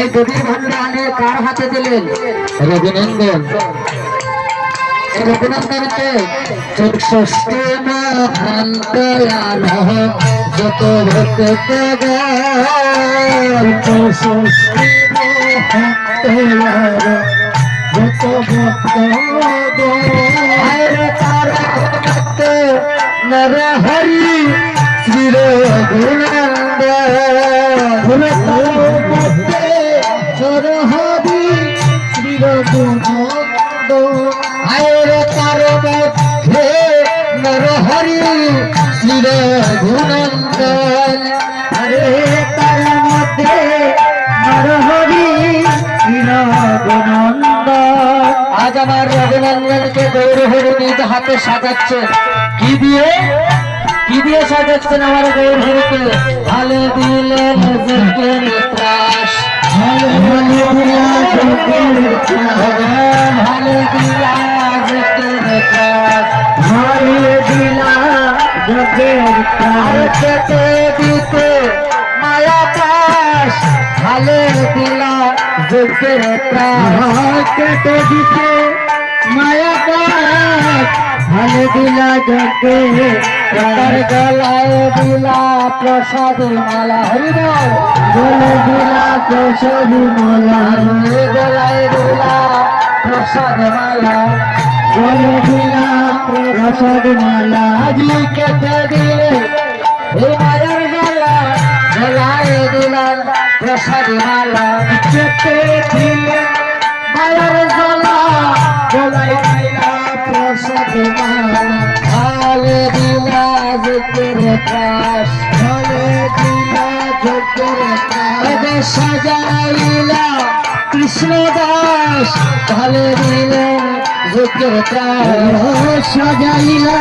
এই দেবীর ভান্ডে আনে কার হাতে দিলেন রঘুনন্দন রঘুনন্দনকে চতুষ্টি মহান্তয়ান যত ভক্ত চতুষ্টি মহান্তয়ান যত ভক্ত নর হরি শ্রী রঘুনন্দ আজ আমার রঘুনন্দনকে গৌর নিজ হাতে সাজাচ্ছে। কি দিয়ে? কি দিয়ে সাজাচ্ছেন আমার গৌর হরিকে ভালো ভালো দিলা যজ্ঞের ত্রাস। ভালো দিলা কেটে দিতে মায়া পাশ ভালো দিলা ত্রাস কেটে দিতে মায়া পাশ ভালো দিলা যজ্ঞের তার গলায় দিলা প্রসাদ মালা হরিবল গলে দিলা প্রসাদ মালা। গলায় দিলা প্রসাদ মালা। গলে দিলা প্রসাদ মালা আজি কেটে দিলে এই মায়ার গলা গলায় দিলাম প্রসাদ মালা কেটে দিলে মায়ার গলা গলায় দিলা প্রসাদ মালা ভালে দিলা যজ্ঞের প্রাস ভালে দিলা যজ্ঞের প্রাস সাজাইলা কৃষ্ণ দাস ভালে দিলে প্রাস সাজাইলা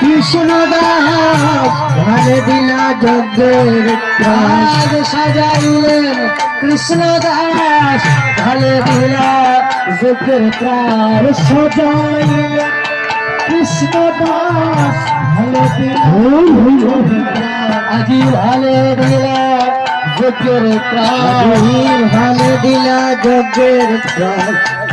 কৃষ্ণ দাস ভালে দিলা যজ্ঞের প্রাস সাজাইলেন কৃষ্ণ দাস ভালে দিলা যজ্ঞের প্রাস সাজাইলেন কৃষ্ণ দাস ভালো আজি ভালো দিলা যজ্ঞের প্রাণী ভালো দিলা যজ্ঞের প্রাণ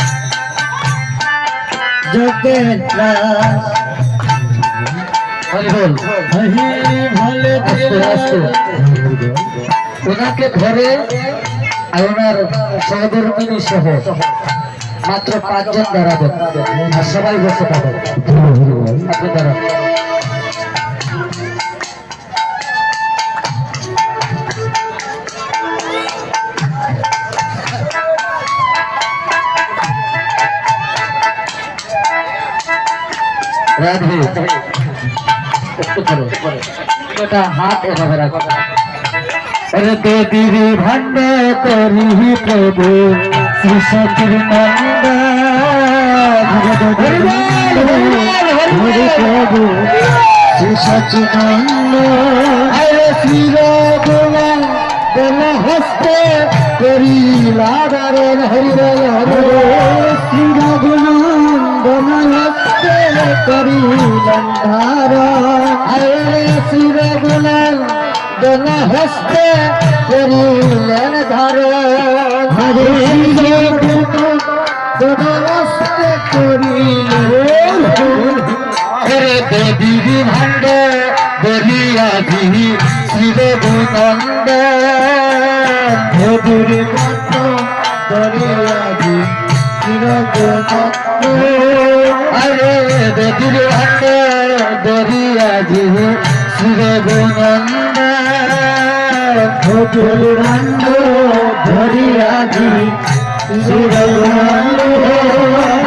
ওনাকে ধরে আর ওনার সহধর্মিনী সহ মাত্র পাঁচজন দাঁড়াবেন আর সবাই বসে পাবেন আপনি দাঁড়ান। রাধে একটু করো ওটা হাত এভাবে রাখো। রে দিদি ভান্ড করি প্রভু কৃষকের নন্দ প্রভু সচিনন্দ হস্তে করি লাগারেন হরিবল হরি করিলেন ধার গুণেন দোল হস্তে করিলেন ধার। হস্তে করিলেন দেবী ভাণ্ডে দেবিয়া দিহি শিব বুনন্দে দেবী ভাণ্ড দরিয়া দিহি শিব বুনন্দে হরে দেবী ভাণ্ড বলিয়াধি শিব গুনন্দ ভোজল ভাণ্ড ধরিয়াধি শিব গুনন্দ হরে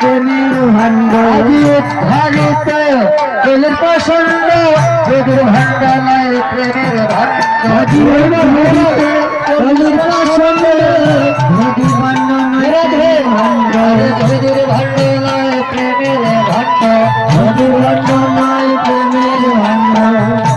তুমি ভান্ড ভারিত প্রেমের পছন্দ যোগের ভান্ড নয় প্রেমের ভান্ডের পছন্দ যোগের ভান্ড নয় ভান্ড যোগের ভান্ড নয়